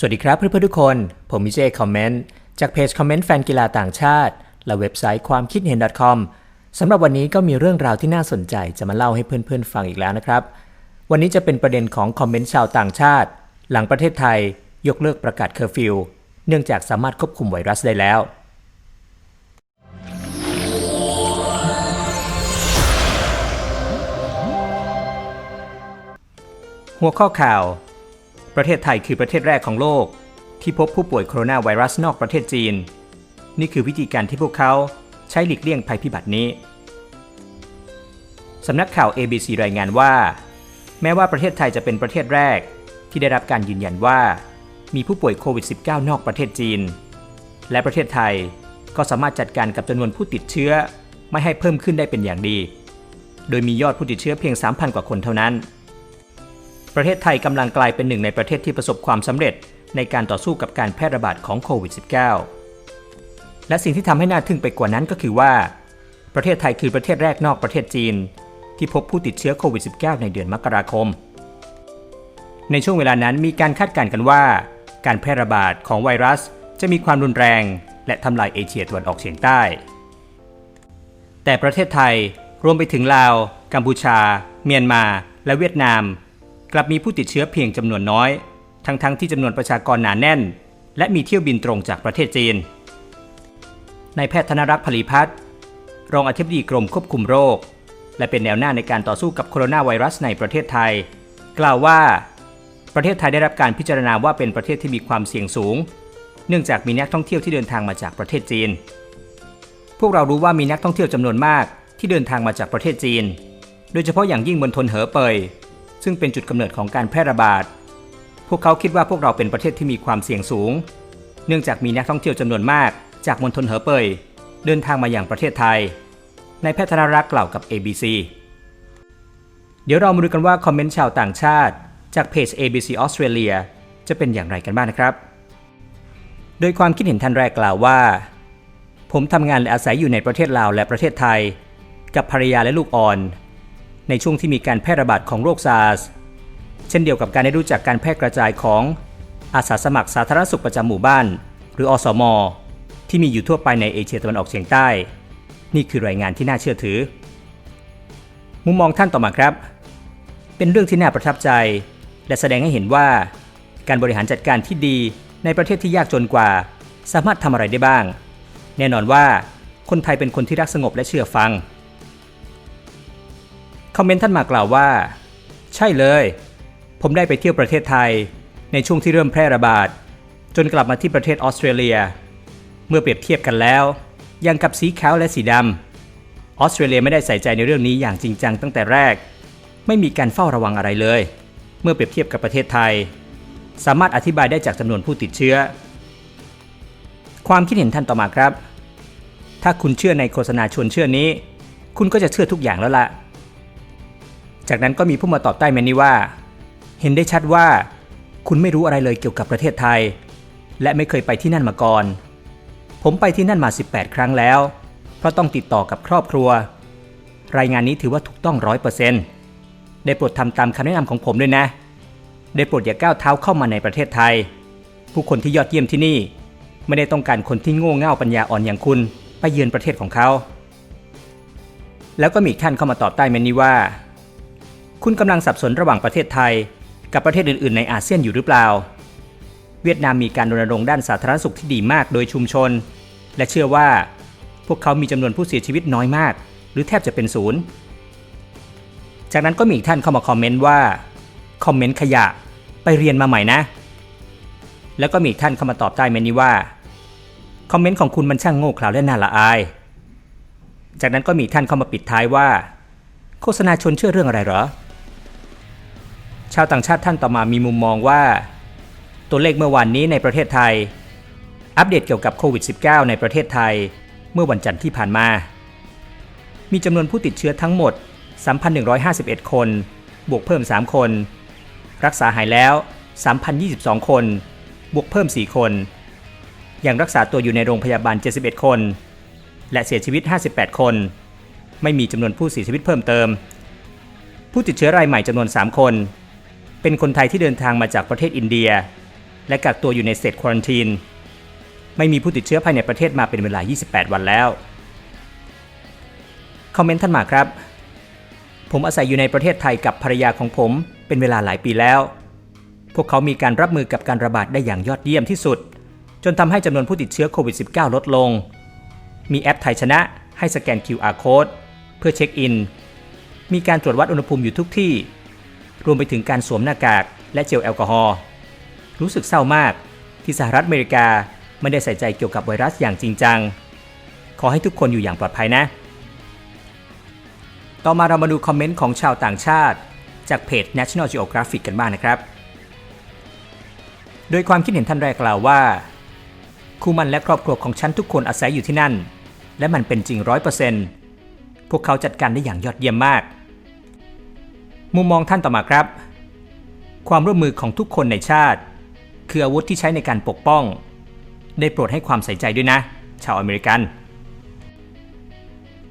สวัสดีครับเพื่อนๆทุกคน ผมมิเจคอมเมนต์จากเพจคอมเมนต์แฟนกีฬาต่างชาติ และเว็บไซต์ความคิดเห็น .com สำหรับวันนี้ก็มีเรื่องราวที่น่าสนใจจะมาเล่าให้เพื่อนๆฟังอีกแล้วนะครับ วันนี้จะเป็นประเด็นของคอมเมนต์ชาวต่างชาติ หลังประเทศไทย ยกเลิกประกาศเคอร์ฟิวเนื่องจากสามารถควบคุมไวรัสได้แล้วหัวข้อข่าว ประเทศไทยคือประเทศแรกของโลก ที่พบผู้ป่วยโคโรนาไวรัสนอกประเทศจีน นี่คือวิธีการที่พวกเขาใช้หลีกเลี่ยงภัยพิบัตินี้ สำนักข่าว ABC รายงานว่า แม้ว่าประเทศไทยจะเป็นประเทศแรก ที่ได้รับการยืนยันว่า มีผู้ป่วยโควิด -19 นอกประเทศจีน และประเทศไทยก็สามารถจัดการกับจำนวนผู้ติดเชื้อไม่ให้เพิ่มขึ้นได้เป็นอย่างดี โดยมียอดผู้ติดเชื้อเพียง 3,000 กว่าคนเท่านั้น ประเทศไทยกำลังกลายเป็นหนึ่งในประเทศที่ประสบความสำเร็จในการต่อสู้กับการแพร่ระบาดของโควิด -19 และสิ่งที่ทำให้น่าทึ่งไปกว่านั้นก็คือว่า ประเทศไทยคือประเทศแรกนอกประเทศจีน ที่พบผู้ติดเชื้อโควิด -19 ในเดือนมกราคม ในช่วงเวลานั้นมีการคาดการณ์กันว่า การแพร่ระบาดของไวรัสจะมีความรุนแรง และทำลายเอเชียตะวันออกเฉียงใต้ แต่ประเทศไทยรวมไปถึงลาว กัมพูชา เมียนมา และเวียดนาม กลับมีผู้ติดเชื้อเพียงจำนวนน้อย ทั้งๆทที่จำนวนประชากรหนาแน่น และมีเที่ยวบินตรงจากประเทศจีนนายแพทย์ธนรักษ์ผลีพัฒน์รองอธิบดีกรมควบคุมโรค และเป็นแนวหน้าในการต่อสู้กับโคโรนาไวรัสในประเทศไทย กล่าวว่า ประเทศไทยได้รับการพิจารณาว่าเป็นประเทศที่มีความเสี่ยงสูง เนื่องจากมีนักท่องเที่ยวที่เดินทางมาจากประเทศจีน พวกเรารู้ว่ามีนักท่องเที่ยวจำนวนมากที่เดินทางมาจากประเทศจีน โดยเฉพาะอย่างยิ่งบนทนเหอเปย ซึ่งเป็นจุดกำเนิดของการแพร่ระบาด พวกเขาคิดว่าพวกเราเป็นประเทศที่มีความเสี่ยงสูง เนื่องจากมีนักท่องเที่ยวจำนวนมาก จากมณฑลเหอเปยเดินทางมาอย่างประเทศไทย นายแพทย์ธนรักษ์กล่าวกับ ABC เดี๋ยวเรามาดูกันว่าคอมเมนต์ชาวต่างชาติ จากเพจ ABC Australia จะเป็นอย่างไรกันบ้างนะครับ โดยความคิดเห็นท่านแรกกล่าวว่า ผมทำงานและอาศัยอยู่ในประเทศลาวและประเทศไทย กับภรรยาและลูกอ่อน ในช่วงที่มีการแพร่ระบาดของโรคซาร์สเช่นเดียวกับการได้รู้จักการแพร่กระจายของอาสาสมัครสาธารณสุขประจำหมู่บ้าน หรืออสม ที่มีอยู่ทั่วไปในเอเชียตะวันออกเฉียงใต้ นี่คือรายงานที่น่าเชื่อถือ มุมมองท่านต่อมาครับ เป็นเรื่องที่น่าประทับใจ และแสดงให้เห็นว่า การบริหารจัดการที่ดีในประเทศที่ยากจนกว่า สามารถทำอะไรได้บ้าง แน่นอนว่าคนไทยเป็นคนที่รักสงบและเชื่อฟัง คอมเมนต์ท่านมากล่าวว่า ใช่เลย ผมได้ไปเที่ยวประเทศไทย ในช่วงที่เริ่มแพร่ระบาด จนกลับมาที่ประเทศออสเตรเลีย เมื่อเปรียบเทียบกันแล้ว ยังกับสีขาวและสีดำออสเตรเลียไม่ได้ใส่ใจในเรื่องนี้อย่างจริงจังตั้งแต่แรก ไม่มีการเฝ้าระวังอะไรเลย เมื่อเปรียบเทียบกับประเทศไทย สามารถอธิบายได้จากจำนวนผู้ติดเชื้อ ความคิดเห็นท่านต่อมาครับ ถ้าคุณเชื่อในโฆษณาชวนเชื่อนี้ คุณก็จะเชื่อทุกอย่างแล้วล่ะ จากนั้นก็มีผู้มาตอบใต้เมนนี้ว่า เห็นได้ชัดว่า คุณไม่รู้อะไรเลยเกี่ยวกับประเทศไทย และไม่เคยไปที่นั่นมาก่อน ผมไปที่นั่นมา 18 ครั้งแล้ว เพราะต้องติดต่อกับครอบครัว รายงานนี้ถือว่าถูกต้องร้อยเปอร์เซ็นต์ได้โปรดทำตามคำแนะนำของผมด้วยนะ ได้โปรดอย่าก้าวเท้าเข้ามาในประเทศไทย ผู้คนที่ยอดเยี่ยมที่นี่ ไม่ได้ต้องการคนที่โง่เง่าปัญญาอ่อนอย่างคุณไปเยือนประเทศของเขา แล้วก็มีท่านเข้ามาตอบใต้เมนนี้ว่า คุณกำลังสับสนระหว่างประเทศไทย กับประเทศอื่น ๆ ในอาเซียนอยู่หรือเปล่า เวียดนามมีการรณรงค์ด้านสาธารณสุขที่ดีมากโดยชุมชน และเชื่อว่า พวกเขามีจำนวนผู้เสียชีวิตน้อยมาก หรือแทบจะเป็นศูนย์จากนั้นก็มีท่านเข้ามาคอมเมนต์ว่าคอมเมนต์ขยะไปเรียนมาใหม่นะ แล้วก็มีท่านเข้ามาตอบใต้เมนนี้ว่าคอมเมนต์ของคุณมันช่างโง่เขลาและน่าละอาย จากนั้นก็มีท่านเข้ามาปิดท้ายว่า โฆษณาชนเชื่อเรื่องอะไรเหรอาวต่างชาติท่านต่อมามีมุมมองว่า ตัวเลขเมื่อวานนี้ในประเทศไทย อัปเดตเกี่ยวกับโควิด -19 ในประเทศไทย เมื่อวันจันทร์ที่ผ่านมา มีจำนวนผู้ติดเชื้อทั้งหมด 3,151 คน บวกเพิ่ม 3 คน รักษาหายแล้ว 3,022 คน บวกเพิ่ม 4 คน ยังรักษาตัวอยู่ในโรงพยาบาล 71 คน และเสียชีวิต 58 คน ไม่มีจำนวนผู้เสียชีวิตเพิ่มเติม ผู้ติดเชื้อรายใหม่จำนวน 3 คน เป็นคนไทยที่เดินทางมาจากประเทศอินเดีย และกักตัวอยู่ในเซตควอนตีน ไม่มีผู้ติดเชื้อภายในประเทศมาเป็นเวลา 28 วันแล้ว คอมเมนต์ท่านมาครับ ผมอาศัยอยู่ในประเทศไทยกับภรรยาของผมเป็นเวลาหลายปีแล้ว พวกเขามีการรับมือกับการระบาดได้อย่างยอดเยี่ยมที่สุด จนทำให้จำนวนผู้ติดเชื้อโควิด -19 ลดลง มีแอปไทยชนะให้สแกน QR code เพื่อเช็คอิน มีการตรวจวัดอุณหภูมิอยู่ทุกที่ รวมไปถึงการสวมหน้ากากและเจลแอลกอฮอล์รู้สึกเศร้ามากที่สหรัฐอเมริกาไม่ได้ใส่ใจเกี่ยวกับไวรัสอย่างจริงจัง ขอให้ทุกคนอยู่อย่างปลอดภัยนะ ต่อมาเรามาดูคอมเมนต์ของชาวต่างชาติ จากเพจ National Geographic กันบ้างนะครับ โดยความคิดเห็นท่านแรกกล่าวว่า คู่มันและครอบครัวของฉันทุกคนอาศัยอยู่ที่นั่น และมันเป็นจริงร้อยเปอร์เซ็นต์พวกเขาจัดการได้อย่างยอดเยี่ยมมาก มุมมองท่านต่อมาครับ ความร่วมมือของทุกคนในชาติ คืออาวุธที่ใช้ในการปกป้อง ได้โปรดให้ความใส่ใจด้วยนะ ชาวอเมริกัน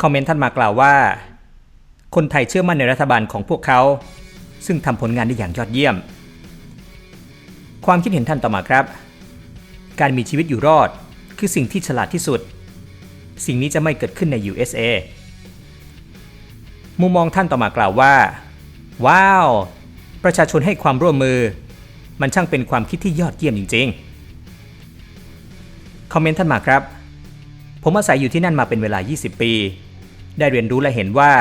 คอมเมนต์ท่านมากล่าวว่า คนไทยเชื่อมั่นในรัฐบาลของพวกเขา ซึ่งทำผลงานได้อย่างยอดเยี่ยม ความคิดเห็นท่านต่อมาครับ การมีชีวิตอยู่รอดคือสิ่งที่ฉลาดที่สุด สิ่งนี้จะไม่เกิดขึ้นใน USA มุมมองท่านต่อมากล่าวว่า ว้าว ประชาชนให้ความร่วมมือ มันช่างเป็นความคิดที่ยอดเยี่ยมจริงๆ คอมเมนต์ท่านมาครับ ผมอาศัยอยู่ที่นั่นมาเป็นเวลา 20 ปี ได้เรียนรู้และเห็นว่า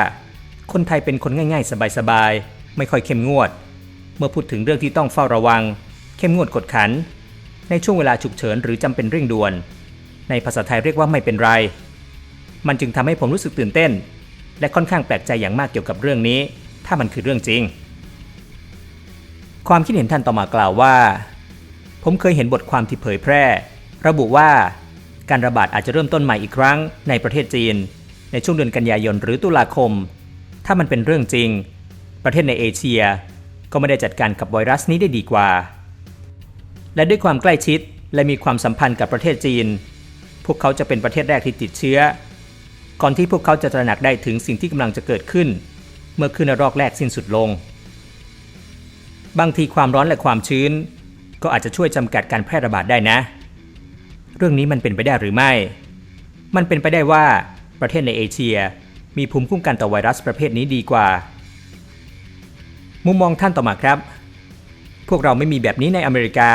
คนไทยเป็นคนง่ายๆ สบายๆ ไม่ค่อยเข้มงวด เมื่อพูดถึงเรื่องที่ต้องเฝ้าระวัง เข้มงวดกดขัน ในช่วงเวลาฉุกเฉินหรือจำเป็นเร่งด่วน ในภาษาไทยเรียกว่าไม่เป็นไร มันจึงทำให้ผมรู้สึกตื่นเต้น และค่อนข้างแปลกใจอย่างมากเกี่ยวกับเรื่องนี้ ถ้ามันคือเรื่องจริง ความคิดเห็นท่านต่อมากล่าวว่า ผมเคยเห็นบทความที่เผยแพร่ ระบุว่าการระบาดอาจจะเริ่มต้นใหม่อีกครั้งในประเทศจีน ในช่วงเดือนกันยายนหรือตุลาคม ถ้ามันเป็นเรื่องจริง ประเทศในเอเชีย ก็ไม่ได้จัดการกับไวรัสนี้ได้ดีกว่า และด้วยความใกล้ชิดและมีความสัมพันธ์กับประเทศจีน พวกเขาจะเป็นประเทศแรกที่ติดเชื้อ ก่อนที่พวกเขาจะตระหนักได้ถึงสิ่งที่กำลังจะเกิดขึ้น เมื่อคลื่นรอกแรกสิ้นสุดลง บางทีความร้อนและความชื้น ก็อาจจะช่วยจำกัดการแพร่ระบาดได้นะ เรื่องนี้มันเป็นไปได้หรือไม่ มันเป็นไปได้ว่าประเทศในเอเชีย มีภูมิคุ้มกันต่อไวรัสประเภทนี้ดีกว่า มุมมองท่านต่อมาครับ พวกเราไม่มีแบบนี้ในอเมริกา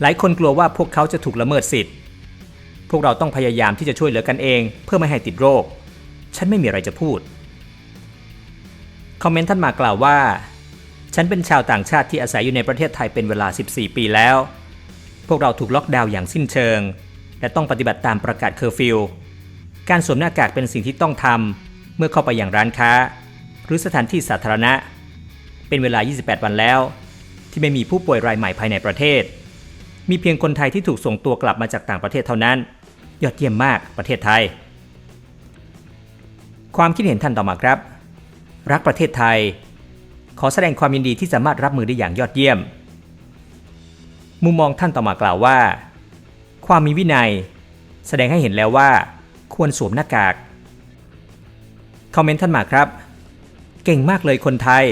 หลายคนกลัวว่าพวกเขาจะถูกละเมิดสิทธิ์ พวกเราต้องพยายามที่จะช่วยเหลือกันเอง เพื่อไม่ให้ติดโรค ฉันไม่มีอะไรจะพูด คอมเมนต์ท่านมากล่าวว่า ฉันเป็นชาวต่างชาติที่อาศัยอยู่ในประเทศไทยเป็นเวลา 14 ปีแล้ว พวกเราถูกล็อกดาวน์อย่างสิ้นเชิง และต้องปฏิบัติตามประกาศเคอร์ฟิวการสวมหน้ากากเป็นสิ่งที่ต้องทำเมื่อเข้าไปอย่างร้านค้า หรือสถานที่สาธารณะ เป็นเวลา 28 วันแล้ว ที่ไม่มีผู้ป่วยรายใหม่ภายในประเทศ มีเพียงคนไทยที่ถูกส่งตัวกลับมาจากต่างประเทศเท่านั้น ยอดเยี่ยมมากประเทศไทย ความคิดเห็นท่านต่อมาครับ รักประเทศไทย ขอแสดงความยินดีที่สามารถรับมือได้อย่างยอดเยี่ยม มุมมองท่านต่อมากล่าวว่า ความมีวินัย แสดงให้เห็นแล้วว่า ควรสวมหน้ากากคอมเมนต์ท่านมาครับ เก่งมากเลยคนไทย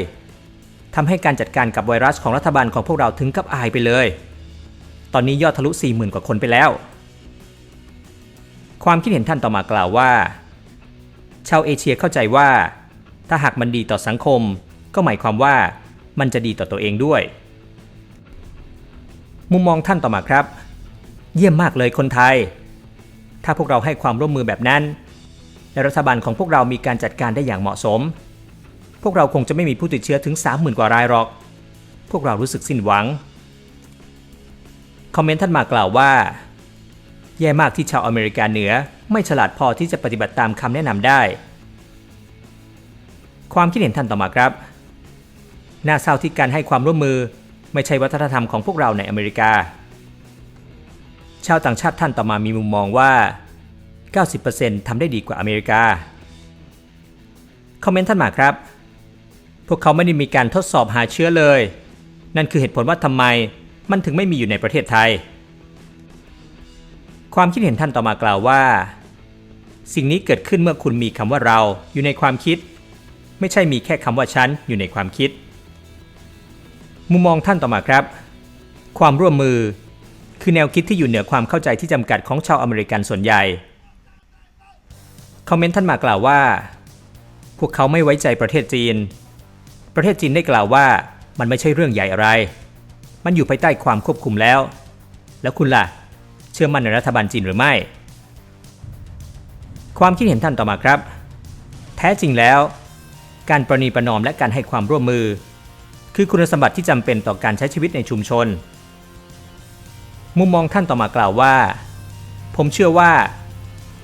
ทำให้การจัดการกับไวรัสของรัฐบาลของพวกเราถึงกับอายไปเลย ตอนนี้ยอดทะลุ 40,000 กว่าคนไปแล้ว ความคิดเห็นท่านต่อมากล่าวว่า ชาวเอเชียเข้าใจว่า ถ้าหากมันดีต่อสังคม ก็หมายความว่ามันจะดีต่อตัวเองด้วย มุมมองท่านต่อมาครับ เยี่ยมมากเลยคนไทย ถ้าพวกเราให้ความร่วมมือแบบนั้นและรัฐบาลของพวกเรามีการจัดการได้อย่างเหมาะสม พวกเราคงจะไม่มีผู้ติดเชื้อถึง 30,000 กว่ารายหรอก พวกเรารู้สึกสิ้นหวัง คอมเมนต์ท่านมากล่าวว่า แย่มากที่ชาวอเมริกาเหนือ ไม่ฉลาดพอที่จะปฏิบัติตามคำแนะนำได้ ความคิดเห็นท่านต่อมาครับ น่าเศร้าที่การให้ความร่วมมือ ไม่ใช่วัฒนธรรมของพวกเราในอเมริกา ชาวต่างชาติท่านต่อมามีมุมมองว่า 90%ทำได้ดีกว่าอเมริกา คอมเมนต์ท่านมาครับ พวกเขาไม่ได้มีการทดสอบหาเชื้อเลย นั่นคือเหตุผลว่าทำไมมันถึงไม่มีอยู่ในประเทศไทย ความคิดเห็นท่านต่อมากล่าวว่า สิ่งนี้เกิดขึ้นเมื่อคุณมีคำว่าเราอยู่ในความคิด ไม่ใช่มีแค่คำว่าฉันอยู่ในความคิด มุมมองท่านต่อมาครับ ความร่วมมือ คือแนวคิดที่อยู่เหนือความเข้าใจที่จำกัดของชาวอเมริกันส่วนใหญ่คอมเมนต์ท่านมากล่าวว่า พวกเขาไม่ไว้ใจประเทศจีน ประเทศจีนได้กล่าวว่ามันไม่ใช่เรื่องใหญ่อะไร มันอยู่ภายใต้ความควบคุมแล้ว แล้วคุณล่ะ เชื่อมั่นในรัฐบาลจีนหรือไม่ ความคิดเห็นท่านต่อมาครับ แท้จริงแล้ว การประนีประนอมและการให้ความร่วมมือ คือคุณสมบัติที่จำเป็นต่อการใช้ชีวิตในชุมชน มุมมองท่านต่อมากล่าวว่า ผมเชื่อว่า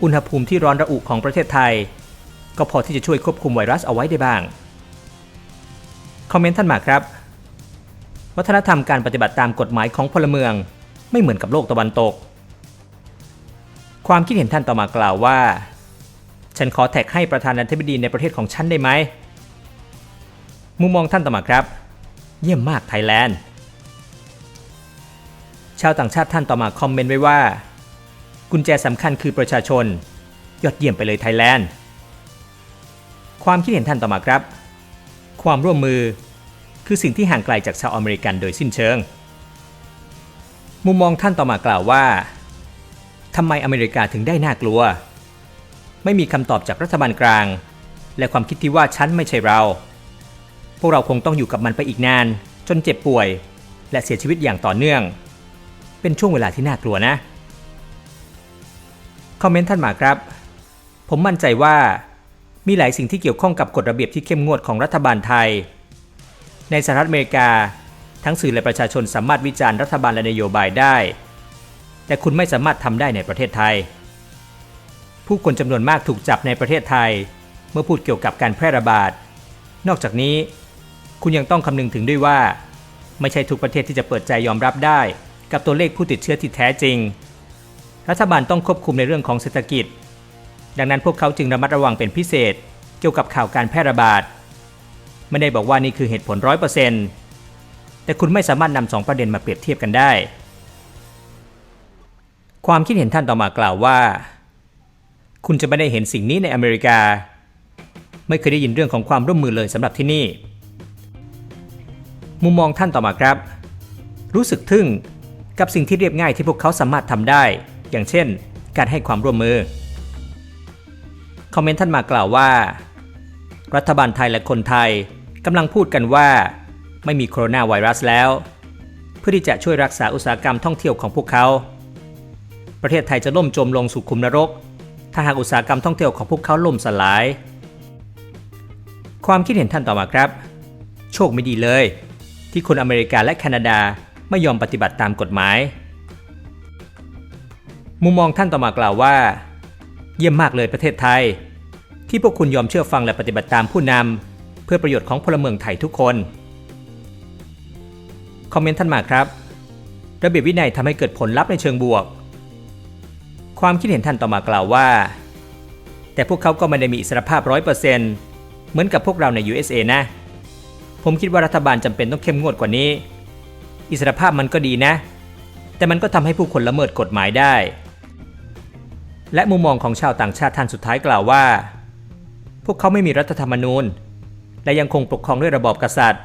อุณหภูมิที่ร้อนระอุของประเทศไทย ก็พอที่จะช่วยควบคุมไวรัสเอาไว้ได้บ้าง คอมเมนต์ท่านมาครับ วัฒนธรรมการปฏิบัติตามกฎหมายของพลเมืองไม่เหมือนกับโลกตะวันตก ความคิดเห็นท่านต่อมากล่าวว่า ฉันขอแท็กให้ประธานาธิบดีในประเทศของฉันได้ไหม มุมมองท่านต่อมาครับ เยี่ยมมากไทยแลนด์ชาวต่างชาติท่านต่อมาคอมเมนต์ไว้ว่า กุญแจสำคัญคือประชาชน ยอดเยี่ยมไปเลยไทยแลนด์ ความคิดเห็นท่านต่อมาครับ ความร่วมมือคือสิ่งที่ห่างไกลจากชาวอเมริกันโดยสิ้นเชิง มุมมองท่านต่อมากล่าวว่าทำไมอเมริกาถึงได้น่ากลัว ไม่มีคำตอบจากรัฐบาลกลาง และความคิดที่ว่าฉันไม่ใช่เรา วกเราคงต้องอยู่กับมันไปอีกนาน จนเจ็บป่วย และเสียชีวิตอย่างต่อเนื่อง เป็นช่วงเวลาที่น่ากลัวนะ คอมเมนต์ท่านมาครับ ผมมั่นใจว่า มีหลายสิ่งที่เกี่ยวข้องกับกฎระเบียบที่เข้มงวดของรัฐบาลไทย ในสหรัฐอเมริกา ทั้งสื่อและประชาชนสามารถวิจารณ์รัฐบาลและนโยบายได้ แต่คุณไม่สามารถทำได้ในประเทศไทย ผู้คนจำนวนมากถูกจับในประเทศไทย เมื่อพูดเกี่ยวกับการแพร่ระบาด นอกจากนี้ คุณยังต้องคำนึงถึงด้วยว่า ไม่ใช่ทุกประเทศที่จะเปิดใจยอมรับได้ กับตัวเลขผู้ติดเชื้อที่แท้จริง รัฐบาลต้องควบคุมในเรื่องของเศรษฐกิจ ดังนั้นพวกเขาจึงระมัดระวังเป็นพิเศษ เกี่ยวกับข่าวการแพร่ระบาด ไม่ได้บอกว่านี่คือเหตุผลร้อยเปอร์เซ็นต์แต่คุณไม่สามารถนำสองประเด็นมาเปรียบเทียบกันได้ ความคิดเห็นท่านต่อมากล่าวว่า คุณจะไม่ได้เห็นสิ่งนี้ในอเมริกา ไม่เคยได้ยินเรื่องของความร่วมมือเลยสำหรับที่นี่ มุมมองท่านต่อมาครับ รู้สึกทึ่งกับสิ่งที่เรียบง่ายที่พวกเขาสามารถทำได้ อย่างเช่น การให้ความร่วมมือ คอมเมนต์ท่านมากล่าวว่า รัฐบาลไทยและคนไทยกำลังพูดกันว่า ไม่มีโคโรนาไวรัสแล้ว เพื่อที่จะช่วยรักษาอุตสาหกรรมท่องเที่ยวของพวกเขา ประเทศไทยจะล่มจมลงสู่คุมนรก ถ้าหากอุตสาหกรรมท่องเที่ยวของพวกเขาล่มสลาย ความคิดเห็นท่านต่อมาครับ โชคไม่ดีเลย ที่คนอเมริกาและแคนาดาไม่ยอมปฏิบัติตามกฎหมาย มุมมองท่านต่อมากล่าวว่า เยี่ยมมากเลยประเทศไทย ที่พวกคุณยอมเชื่อฟังและปฏิบัติตามผู้นำเพื่อประโยชน์ของพลเมืองไทยทุกคน คอมเมนต์ท่านมาครับ ระเบียบวินัยทำให้เกิดผลลัพธ์ในเชิงบวก ความคิดเห็นท่านต่อมากล่าวว่า แต่พวกเขาก็ไม่ได้มีอิสรภาพร้อยเปอร์เซ็นต์เหมือนกับพวกเราใน USA นะ ผมคิดว่ารัฐบาลจำเป็นต้องเข้มงวดกว่านี้ อิสรภาพมันก็ดีนะ แต่มันก็ทำให้ผู้คนละเมิดกฎหมายได้ และมุมมองของชาวต่างชาติท่านสุดท้ายกล่าวว่า พวกเขาไม่มีรัฐธรรมนูญ และยังคงปกครองด้วยระบอบกษัตริย์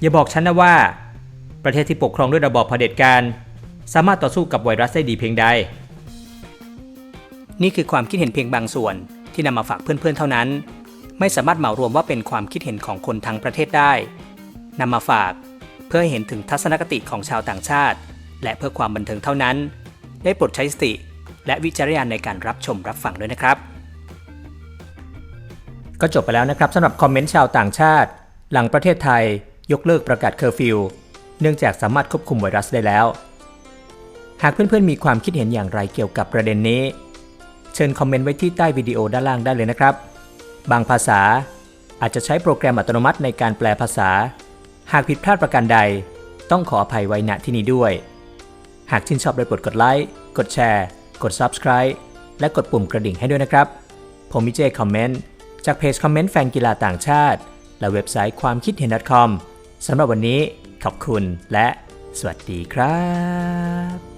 อย่าบอกฉันนะว่า ประเทศที่ปกครองด้วยระบอบเผด็จการสามารถต่อสู้กับไวรัสได้ดีเพียงใด นี่คือความคิดเห็นเพียงบางส่วนที่นำมาฝากเพื่อนๆเท่านั้น ไม่สามารถเหมารวมว่าเป็นความคิดเห็นของคนทั้งประเทศได้นำมาฝากเพื่อให้เห็นถึงทัศนคติของชาวต่างชาติ และเพื่อความบันเทิงเท่านั้น ได้โปรดใช้สติ และวิจารณญาณในการรับชมรับฟังด้วยนะครับ ก็จบไปแล้วนะครับสำหรับคอมเมนต์ชาวต่างชาติ หลังประเทศไทย ยกเลิกประกาศเคอร์ฟิวเนื่องจากสามารถควบคุมไวรัสได้แล้ว หากเพื่อนๆมีความคิดเห็นอย่างไรเกี่ยวกับประเด็นนี้ เชิญคอมเมนต์ไว้ที่ใต้วิดีโอด้านล่างได้เลยนะครับ บางภาษาอาจจะใช้โปรแกรมอัตโนมัติในการแปลภาษา หากผิดพลาดประการใด ต้องขออภัยไว้ณที่นี้ด้วย หากชื่นชอบได้โปรดกดไลค์ กดแชร์ กด Subscribe และกดปุ่มกระดิ่งให้ด้วยนะครับ ผมมิเจคอมเมนต์จากเพจคอมเมนต์แฟนกีฬาต่างชาติ และเว็บไซต์ความคิดเห็น .com สำหรับวันนี้ขอบคุณและสวัสดีครับ